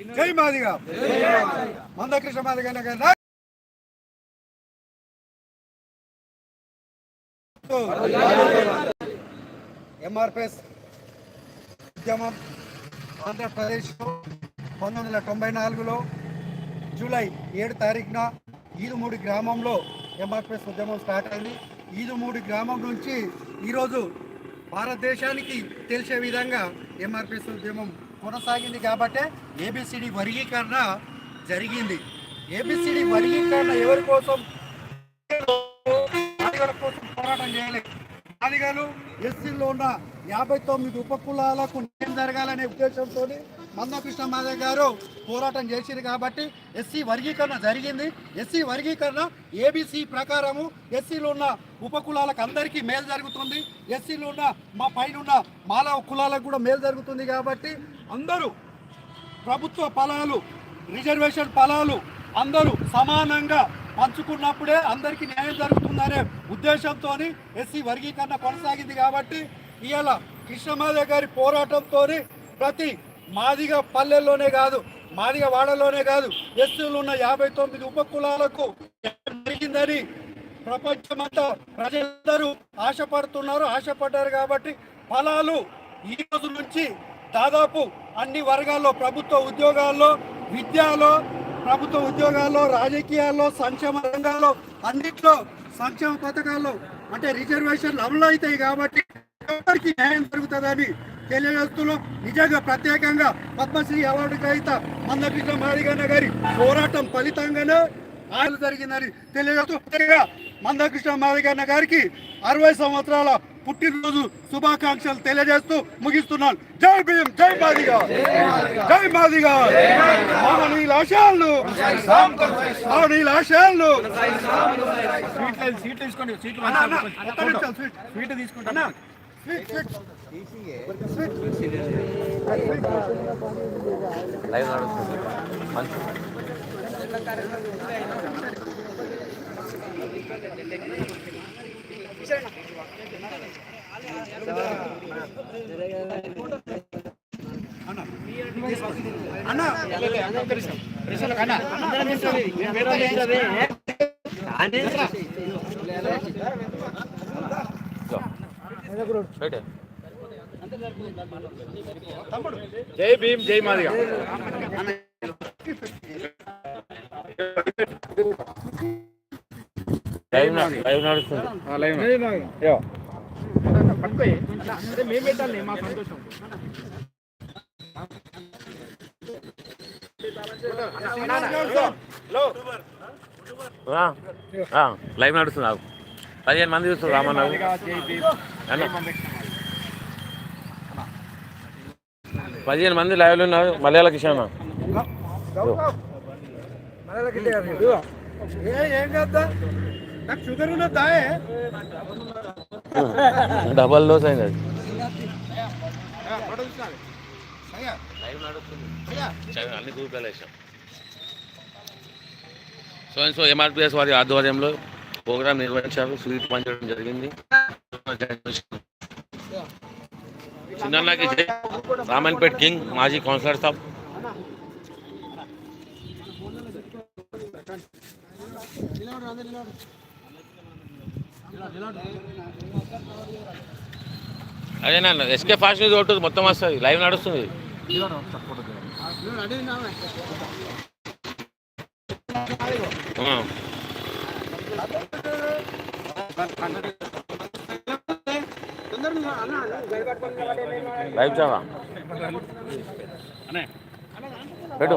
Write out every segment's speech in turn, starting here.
జై మాదిగా. మందకృష్ణ మాదిగ గారి ఎంఆర్పిఎస్ ఉద్యమం ఆంధ్రప్రదేశ్లో పంతొమ్మిది వందల తొంభై నాలుగులో జూలై ఏడు తారీఖున ఈదుమూడి గ్రామంలో ఎంఆర్పిఎస్ ఉద్యమం స్టార్ట్ అయింది. ఈదుమూడి గ్రామం నుంచి ఈరోజు భారతదేశానికి తెలిసే విధంగా ఎంఆర్పిఎస్ ఉద్యమం కొనసాగింది కాబట్టి ఏబిసిడి వర్గీకరణ జరిగింది. ఏబిసిడి వర్గీకరణ ఎవరి కోసం? ఆదిగల కోసం పోరాటం చేయలేదు నాదిగలు ఎస్సీలో ఉన్న యాభై తొమ్మిది ఉపకులాలకు న్యాయం జరగాలనే ఉద్దేశంతో మందకృష్ణ మాధవ్ గారు పోరాటం చేసింది కాబట్టి ఎస్సీ వర్గీకరణ జరిగింది. ఎస్సీ వర్గీకరణ ఏబిసి ప్రకారము ఎస్సీలో ఉన్న ఉపకులాలకు అందరికీ మేలు జరుగుతుంది. ఎస్సీలో ఉన్న మా పైన ఉన్న మాలవ కులాలకు కూడా మేలు జరుగుతుంది కాబట్టి అందరూ ప్రభుత్వ ఫలాలు రిజర్వేషన్ ఫలాలు అందరూ సమానంగా పంచుకున్నప్పుడే అందరికీ న్యాయం జరుగుతుందనే ఉద్దేశంతో ఎస్సీ వర్గీకరణ కొనసాగింది కాబట్టి ఇవాళ కృష్ణమాదే గారి పోరాటంతో ప్రతి మాదిగ పల్లెల్లోనే కాదు మాదిగ వాడలోనే కాదు ఎస్సీలు ఉన్న యాభై తొమ్మిది ఉపకులాలకు జరిగిందని ప్రపంచమంతా ప్రజలందరూ ఆశపడుతున్నారు ఆశపడ్డారు కాబట్టి ఫలాలు ఈ రోజు నుంచి దాదాపు అన్ని వర్గాల్లో ప్రభుత్వ ఉద్యోగాల్లో విద్యలో ప్రభుత్వ ఉద్యోగాల్లో రాజకీయాల్లో సంక్షేమ రంగాల్లో అన్నిట్లో సంక్షేమ పథకాల్లో అంటే రిజర్వేషన్లు అమలు అవుతాయి కాబట్టి ఎవరికి న్యాయం జరుగుతుందని తెలియజేస్తూ నిజంగా ప్రత్యేకంగా పద్మశ్రీ అవార్డు గ్రహీత మందకృష్ణ మాదిగన్న గారి పోరాటం ఫలితంగానే ఆయన జరిగిందని తెలియజేస్తూ మందకృష్ణ మాదిగన్న గారికి అరవై సంవత్సరాల పుట్టినరోజు శుభాకాంక్షలు తెలియజేస్తూ ముగిస్తున్నాను. జై భీమ్ జై మాదిగా. జై మాదిగా. మాననీయుల ఆశయాలను మాననీయుల ఆశయాలను సీట్లు తీసుకోండి సీట్లు మంచి అన్న రైట్ జై భీమ్ జై మాదిగా లైవ్ లైవ్ నడుస్తుంది. లైవ్ నడుస్తుంది నాకు పదిహేను మంది చూస్తారు రామన్న పదిహేను మంది లైవ్లో ఉన్నారు మలయాళ కిషన్ ఏ, ఏం కదా నాకు షుగర్ ఉన్నదా డబల్ డోస్ అయింది అది. అన్ని గ్రూపులలో వేసాం. సో అండ్ సో ఎంఆర్పిఎస్ వారి ఆధ్వర్యంలో ప్రోగ్రామ్ నిర్వహించారు. స్వీట్ పంచడం జరిగింది. చిన్నకి రామన్పేట్ కింగ్ మాజీ కౌన్సిలర్ సాబ్. అదే అదేనా ఎస్కే ఫాస్ట్ న్యూస్ ఒకటి మొత్తం వస్తుంది లైవ్ నడుస్తుంది. లైవ్ చావా పెట్టు.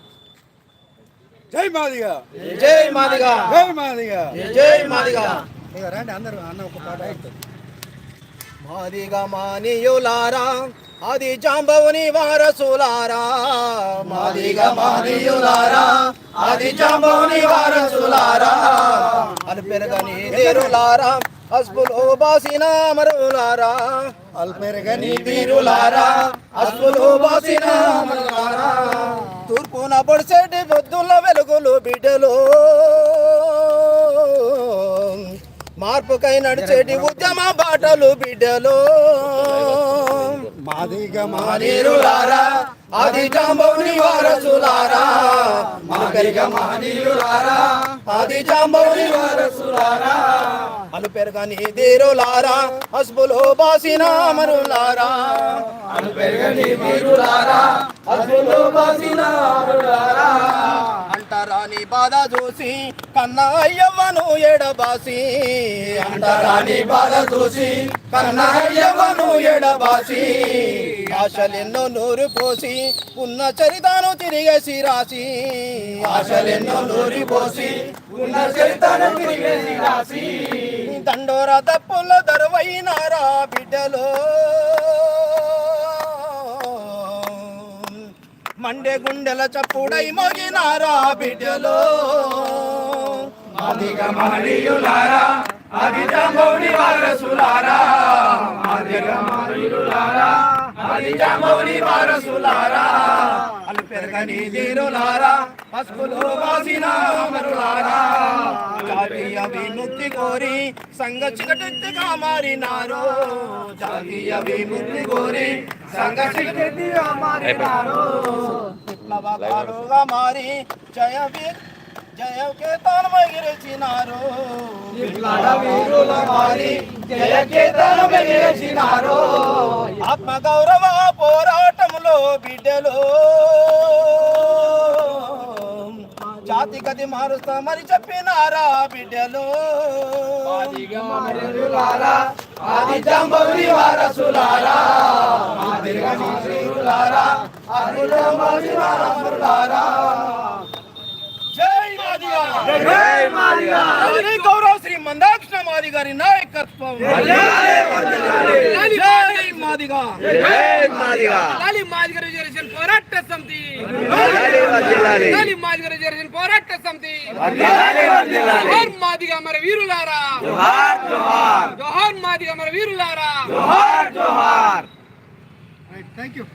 జై మాదిగా. జై మాదిగా. జై మాదిగా. జై మాదిగా. ఇక రండి అందరూ అన్న ఒక పాట. మాదిగా మానియులారా అది జాంబవుని వారసులారా. మాదిగా మానియులారా అది జాంబవుని వారసులారా. అని పెరగని దేరులారా అస్పులో బాసిన మరులారా. అల్పెరగని వీరులారా అస్పులు బాసిన మరులారా. తూర్పున పొడిసేటి పొద్దుల వెలుగులు బిడ్డలు. మార్పుకై నడిచేటి ఉద్యమ బాటలు బిడ్డలో. మాదిగా మానీరులారా అది జాంబవుని వారసులారా మాకరిగా మానీరులారా అది జాంబవుని వారసులారా అలు పెరగని దేరులారా అస్బులో బాసిన మరులారా. అలు పెరగని వీరులారా అస్బులో బాసిన మరులారా. అంటరాని బాధ చూసి కన్నా ఎడబాసి అంటరాని బాధ చూసి కన్నా ఎడబాసి ఆశలెన్నో నూరు పోసి ఉన్న చరితాను తిరిగేసి రాసి. ఆశలెన్నో నూరి పోసి ఉన్న చరితను తిరిగేసి రాసి. దండోర తప్పుల దరువైనారా బిడ్డలో. మండే గుండెల చప్పుడై మోగినారా బిడ్డలో. అధిక మహనీయులారా అది జాంబౌని వారసులారా. అధిక మహనీయులారా అది జాంబౌని వారసులారా. అలు పెరగని తీరులారా పసుపులో వాసిన మరులారా జాతీయ విముక్తి కోరి సంఘ చికటిగా మారినారు. జాతీయ విముక్తి కోరి సంఘ చికటిగా మారినారు. విప్లవకారుగా మారి జయ జయ కేతనం ఎగిరిచినారు విప్లవ వీరుల మారి జయ కేతనం ఎగిరిచినారు ఆత్మ గౌరవ పోరాట పోరాటంలో బిడ్డలు. జాతి గది మారుస్తామని చెప్పినారా బిడ్డలు? ఆది జాంబవి వారసులారా. మాది జై మాదిగా. జై మాదిగా. గౌరవ శ్రీ మందాకృష్ణ మాది గారి నాయకత్వం. మాదిగా మాదిగా రిజర్వేషన్ పోరాట సమితి. మాదిగ రిజర్వేషన్ పోరాట సమితి. మాదిగ మన వీరులారా. జోహార్ మాదిగ మన వీరులారా. జోహార్ జోహార్. థ్యాంక్ యూ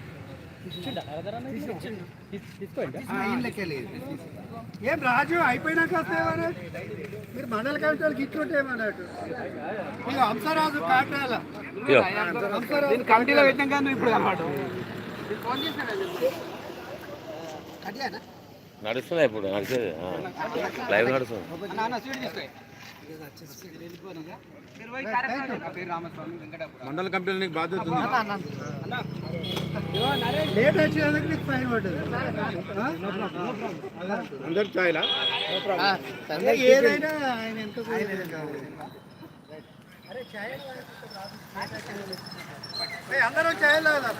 ఏం రాజు అయిపోయినాక వస్తాయని మీరు? మండల కమిటీ వాళ్ళకి ఇచ్చుంటేమన్నట్టు ఇక హంసరాజు కాటాల ఇగో హంసరాజు కమిటీలో పెట్టాం కానీ ఇప్పుడు అన్నమాట నడుస్తుంది ఇప్పుడు? నడిచేది. లైవ్ నడుస్తుంది. మండల కంపెనీ నీకు బాధ్యత ఉంది. లేట్ వచ్చేదానికి నీకు ఫైన్ పడ్డది అందరు ఛాయలా? ఏదైనా ఆయన ఎంత అందరూ ఛాయ్ లేదా